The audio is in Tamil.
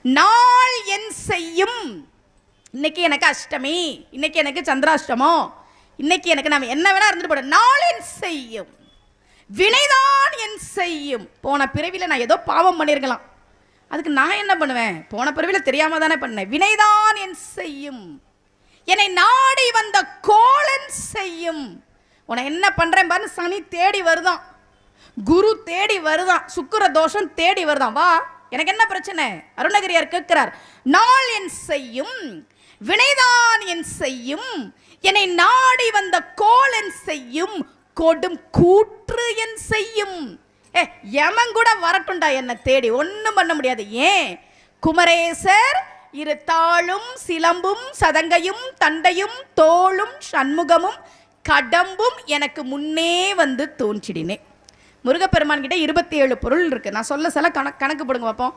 நாள் என் செய்யும். இன்னைக்கு எனக்கு அஷ்டமி. இன்னைக்கு எனக்கு சந்திராஷ்டமம் இன்னைக்கு எனக்கு நான் என்ன வேணா இருந்துட்டு போட நாள் என் செய்யும். வினைதான் என் செய்யும். போன பிறவியில் நான் ஏதோ பாவம் பண்ணியிருக்கலாம் அதுக்கு நான் என்ன பண்ணுவேன்? போன பிறவியில் தெரியாம தானே பண்ணேன். வினைதான் என் செய்யும். என்னை நாடி வந்த கோலன் செய்யும். உன்னை என்ன பண்றேன் பாரு சனி தேடி வருதான். குரு தேடி வருதான். சுக்கர தோஷம் தேடி வருதான். வா. எனக்கு என்ன பிரச்சனை? அருணகிரியார் கேட்கிறார் நாள் என் செய்யும் வினைதான் என் செய்யும் என்னை நாடி வந்த கோலன் செய்யும் கொடும் கூற்று என் செய்யும். ஏ யமன் கூட வரட்டும்டா என்னை தேடி ஒன்றும் பண்ண முடியாது. ஏன்? குமரேசர் இரு தாளும் சிலம்பும் சதங்கையும் தண்டையும் தோளும் சண்முகமும் கடம்பும் எனக்கு முன்னே வந்து தோன்றிடினேன் முருகப்பெருமான் கிட்ட இருபத்தி ஏழு பொருள் இருக்கு. நான் சொல்ல சில கணக்கு கணக்கு போடுங்க பார்ப்போம்